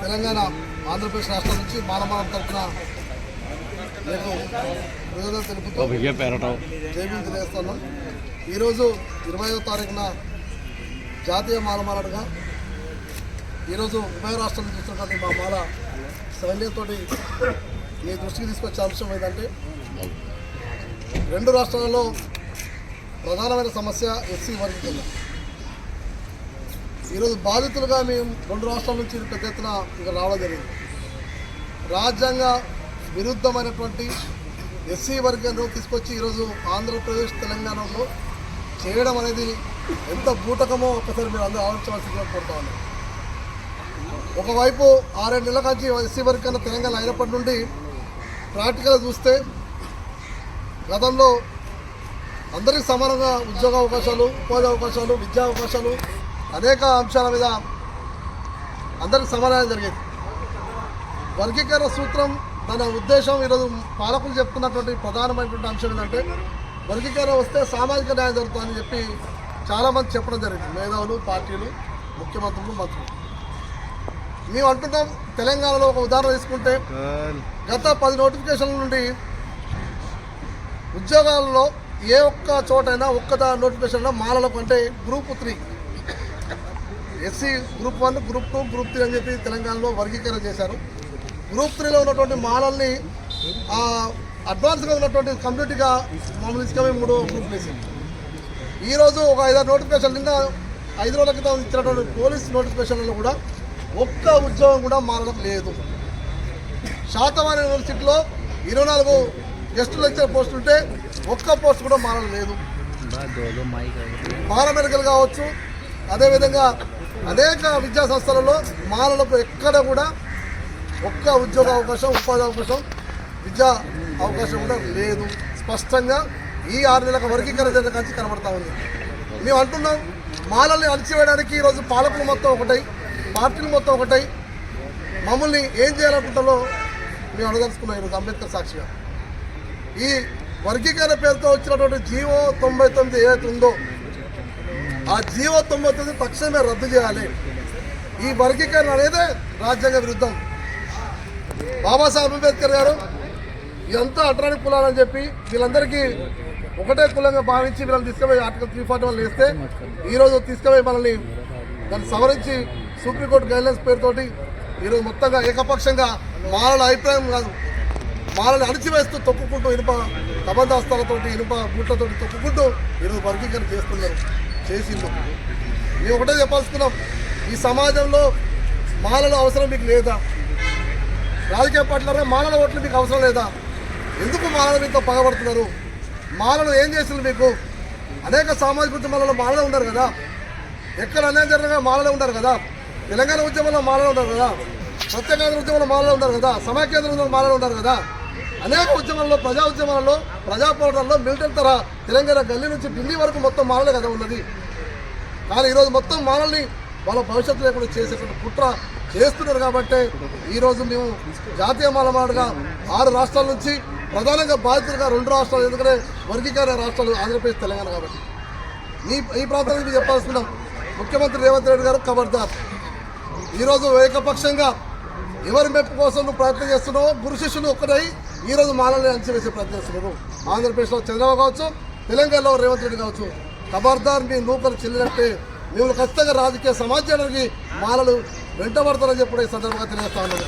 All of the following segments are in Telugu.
తెలంగాణ ఆంధ్రప్రదేశ్ రాష్ట్రం నుంచి మానమానం తరఫున తెలుపుతూ జైబీలు తెలియజేస్తున్నాం ఈరోజు ఇరవై ఐదో తారీఖున జాతీయ మాలమాలడుగా ఈరోజు ఉభయ రాష్ట్రాల నుంచి వచ్చినటువంటి మా మాల సైన్యంతోటి మీ దృష్టికి తీసుకొచ్చే అంశం ఏంటంటే రెండు రాష్ట్రాలలో ప్రధానమైన సమస్య ఎస్సీ వర్గీకరణ. ఈరోజు బాధితులుగా మేము రెండు రాష్ట్రాల నుంచి పెద్ద ఎత్తున ఇక్కడ రావడం జరిగింది. రాజ్యాంగ విరుద్ధమైనటువంటి ఎస్సీ వర్గాన్ని తీసుకొచ్చి ఈరోజు ఆంధ్రప్రదేశ్ తెలంగాణలో చేయడం అనేది ఎంత బూటకమో ఒకసారి మీరు అందరూ ఆలోచించవలసిందిగా కోరుతా ఉన్నాం. ఒకవైపు ఆరేడు నెలల నుంచి ఎస్సీ వర్గం తెలంగాణ అయినప్పటి నుండి ప్రాక్టికల్ చూస్తే గతంలో అందరికీ సమానంగా ఉద్యోగ అవకాశాలు ఉపాధి అవకాశాలు విద్యా అవకాశాలు అనేక అంశాల మీద అందరికి సమాధానం జరిగేది. వర్గీకరణ సూత్రం తన ఉద్దేశం ఈరోజు పాలకులు చెప్తున్నటువంటి ప్రధానమైనటువంటి అంశం ఏంటంటే వర్గీకరణ వస్తే సామాజిక న్యాయం జరుగుతుందని చెప్పి చాలామంది చెప్పడం జరిగింది. మేధావులు పార్టీలు ముఖ్యమంత్రులు మంత్రులు. మేము అంటున్నాం తెలంగాణలో ఒక ఉదాహరణ తీసుకుంటే గత పది నోటిఫికేషన్ల నుండి ఉద్యోగాల్లో ఏ ఒక్క చోటైనా ఒక్క నోటిఫికేషన్ నోటిఫికేషన్లో మాలలకు అంటే group three. SC group one group two group three అని చెప్పి తెలంగాణలో వర్గీకరణ చేశారు. గ్రూప్ త్రీలో ఉన్నటువంటి మాలల్ని అడ్వాన్స్గా ఉన్నటువంటి కంప్లీట్గా మమ్మల్ని తీసుకొని మూడో గ్రూప్ వేసింది. ఈరోజు ఒక ఐదారు నోటిఫికేషన్ నిన్న ఐదు రోజుల క్రితం ఇచ్చినటువంటి పోలీస్ నోటిఫికేషన్లో కూడా ఒక్క ఉద్యోగం కూడా మారడం లేదు. శాతవాన్ యూనివర్సిటీలో ఇరవై నాలుగు గెస్ట్ లెక్చర్ పోస్ట్ ఉంటే ఒక్క పోస్ట్ కూడా మారడం లేదు. పారామెడికల్ కావచ్చు అదేవిధంగా అనేక విద్యా సంస్థలలో మాలలకు ఎక్కడ కూడా ఒక్క ఉద్యోగ అవకాశం ఉపాధి అవకాశం విద్యా అవకాశం కూడా లేదు. స్పష్టంగా ఈ ఆరు నెలల వర్గీకరణ జరిగిన కంచి కనబడతా ఉంది. మేము అంటున్నాం మాలల్ని అణిచివేయడానికి ఈరోజు పాలకులు మొత్తం ఒకటై పార్టీలు మొత్తం ఒకటై మమ్మల్ని ఏం చేయాలనుకుంటారో మేము అడగదలుచుకున్నాం ఈరోజు అంబేద్కర్ సాక్షిగా. ఈ వర్గీకరణ పేరుతో వచ్చినటువంటి జీవో తొంభై తొమ్మిది ఏదైతే ఉందో ఆ జీవో తొమ్మిది తక్షణమే రద్దు చేయాలి. ఈ వర్గీకరణ అనేది రాజ్యాంగ విరుద్ధం. బాబాసాహెబ్ అంబేద్కర్ గారు ఎంత అట్రాని కులాలని చెప్పి వీళ్ళందరికీ ఒకటే కులంగా భావించి వీళ్ళని తీసుకుపోయి ఆర్టికల్ త్రీ ఫార్టీ వన్ వేస్తే ఈరోజు తీసుకుపోయి మనల్ని దాన్ని సవరించి సుప్రీంకోర్టు గైడ్లైన్స్ పేరుతోటి ఈరోజు మొత్తంగా ఏకపక్షంగా మారల అభిప్రాయం కాదు. మాలని అణిచివేస్తూ తొక్కుకుంటూ ఇనుప కబంధాస్తాలతోటి ఇనుప బూట్లతోటి తొక్కుకుంటూ ఈరోజు వర్గీకరణ చేస్తున్నారు. చేసిండు మేము ఒకటే చెప్పాల్సుకున్నాం. ఈ సమాజంలో మాలల అవసరం మీకు లేదా? రాజకీయ పార్టీలలో మాలల ఓట్లు మీకు అవసరం లేదా? ఎందుకు మాలలు మీతో పగబడుతున్నారు? మాలలు ఏం చేస్తున్నారు మీకు? అనేక సామాజిక ఉద్యమాలలో మాలలు ఉన్నారు కదా? ఎక్కడ అన్యాయం జరిగినా మాలలో ఉన్నారు కదా? తెలంగాణ ఉద్యమంలో మాలలో ఉన్నారు కదా? సత్యకాంధ్ర ఉద్యమంలో మాలలు ఉన్నారు కదా? సమాఖ్యాంధ్ర ఉద్యమంలో మాలలో ఉన్నారు కదా? అనేక ఉద్యమాల్లో ప్రజా ఉద్యమాలలో ప్రజా పోరాటాల్లో మిలిటరీ తర తెలంగాణ గల్లీ నుంచి ఢిల్లీ వరకు మొత్తం మాలలే కదా ఉన్నది. కానీ ఈరోజు మొత్తం మానల్ని వాళ్ళ భవిష్యత్తు లేకుండా చేసేటువంటి కుట్ర చేస్తున్నారు కాబట్టి ఈరోజు మేము జాతీయ మాలమాడుగా ఆరు రాష్ట్రాల నుంచి ప్రధానంగా బాధితులుగా రెండు రాష్ట్రాలు ఎందుకంటే వర్గీకరణ రాష్ట్రాలు ఆంధ్రప్రదేశ్ తెలంగాణ కాబట్టి. ఈ ఈ ప్రాంతానికి మేము చెప్పాల్సిందాం ముఖ్యమంత్రి రేవంత్ రెడ్డి గారు ఖబర్దార్ ఈరోజు ఏకపక్షంగా ఎవరి మెప్పు కోసం నువ్వు ప్రయత్నం చేస్తున్నావో గురు శిష్యులు ఒక్కటై ఈరోజు మాలని అంచవేసే ప్రయత్నం చేస్తున్నారు. ఆంధ్రప్రదేశ్లో చంద్రబాబు కావచ్చు తెలంగాణలో రేవంత్ రెడ్డి కావచ్చు. ఖబర్దార్ మీ నూకలు చెల్లినట్టే. మేము ఖచ్చితంగా రాజకీయ సమాజానికి మాలలు వెంటబడతారని చెప్పి ఈ సందర్భంగా తెలియజేస్తా ఉన్నాను.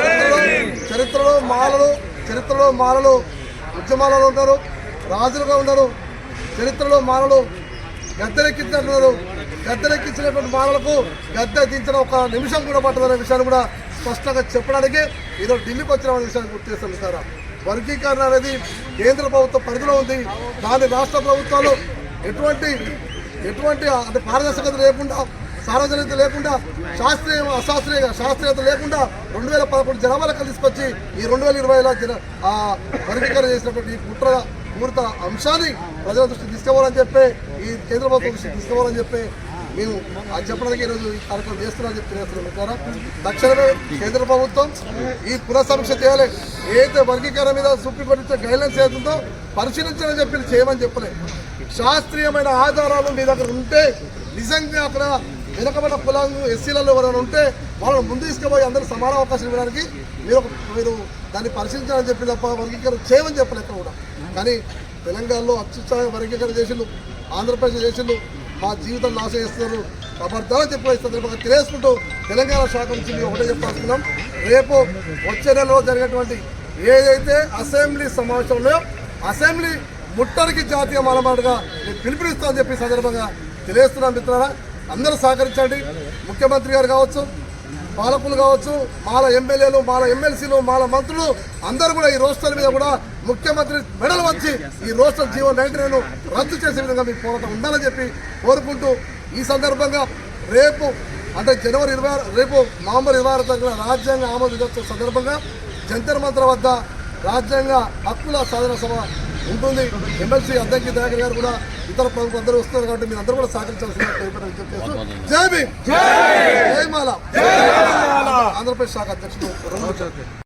చరిత్రలో- చరిత్రలో మాలలు చరిత్రలో మాలలు ఉద్యమాలలో ఉన్నారు రాజులుగా ఉన్నారు. చరిత్రలో మాలలు గద్దెలెక్కించినట్టున్నారు. గద్దెలెక్కించినటువంటి మాలలకు గద్దె దించిన ఒక నిమిషం కూడా పట్టదనే విషయాన్ని కూడా స్పష్టంగా చెప్పడానికి ఈరోజు ఢిల్లీకి వచ్చిన విషయాన్ని గుర్తు చేస్తాను సార్ వర్గీకరణ అనేది కేంద్ర ప్రభుత్వ పరిధిలో ఉంది. దాని రాష్ట్ర ప్రభుత్వాలు ఎటువంటి ఎటువంటి అంటే పారదర్శకత లేకుండా సార్వజనికత లేకుండా శాస్త్రీయ అశాస్త్రీయ శాస్త్రీయత లేకుండా రెండు వేల పదకొండు జనాభా తీసుకొచ్చి ఈ రెండు వేల ఇరవైలో జన వర్గీకరణ చేసినటువంటి ఈ కుట్ర పూర్త అంశాన్ని ప్రజల దృష్టికి తీసుకోవాలని చెప్పి ఈ కేంద్ర ప్రభుత్వం దృష్టికి తీసుకోవాలని చెప్పి మేము అది చెప్పడానికి ఈరోజు ఈ కార్యక్రమం చేస్తున్నామని చెప్పి తెలియజేస్తున్నాం. ద్వారా తక్షణమే కేంద్ర ప్రభుత్వం ఈ పునఃసమీక్ష చేయాలి. ఏదైతే వర్గీకరణ మీద సుప్రీంకోర్టు ఇచ్చే గైడ్లైన్స్ ఏతుందో పరిశీలించాలని చెప్పి చేయమని చెప్పలేదు శాస్త్రీయమైన ఆధారాలు మీ దగ్గర ఉంటే నిజంగా అక్కడ వెనకబడిన కులాలు ఎస్సీలలో ఎవరైనా ఉంటే వాళ్ళని ముందు తీసుకుపోయి అందరూ సమాన అవకాశం ఇవ్వడానికి మీరు మీరు దాన్ని పరిశీలించాలని చెప్పి తప్ప వర్గీకరణ చేయమని చెప్పలేదు కూడా. కానీ తెలంగాణలో అత్యుత్సాహ వర్గీకరణ చేసిండు ఆంధ్రప్రదేశ్ చేసిండు మా జీవితం నాశనం చేస్తున్నారు. అబద్ధాలు చెప్పేస్తున్నారు మాకు తెలియసుకుంటూ తెలంగాణ శాఖ నుంచి మేము ఒకటే చెప్పాల్సుకున్నాం రేపు వచ్చే నెలలో జరిగేటువంటి ఏదైతే అసెంబ్లీ సమావేశంలో అసెంబ్లీ ముట్టడికి జాతీయ మాలమాటగా నేను పిలుపునిస్తామని చెప్పి సందర్భంగా తెలియస్తున్నాం మిత్రులారా. అందరూ సహకరించండి. ముఖ్యమంత్రి గారు కావచ్చు పాలకులు కావచ్చు మాల ఎమ్మెల్యేలు మాల ఎమ్మెల్సీలు మాల మంత్రులు అందరూ కూడా ఈ రోస్టర్ మీద కూడా ముఖ్యమంత్రి మెడలు వచ్చి ఈ రోస్టర్ జీవో నైన్టీన్ రద్దు చేసే విధంగా మీ పోరాటం ఉండాలని చెప్పి కోరుకుంటూ ఈ సందర్భంగా రేపు అంటే జనవరి ఇరవై రేపు నవంబర్ ఇరవై ఆరు తారీఖున రాజ్యాంగ ఆమోద దినోత్సవం సందర్భంగా జంతర్ మంత్ర వద్ద రాజ్యాంగ హక్కుల సాధన సభ ఉంటుంది. ఎమ్మెల్సీ అద్దెకి దయాకర్ గారు కూడా ఇతర ప్రముఖులు అందరూ వస్తున్నారు కాబట్టి మీరు అందరూ కూడా సహకరించాల్సిందిగా పేపర్ విజ్ఞప్తి చేస్తూ జై భీమ్. జై మాల. ఆంధ్రప్రదేశ్ శాఖ అధ్యక్షుడు.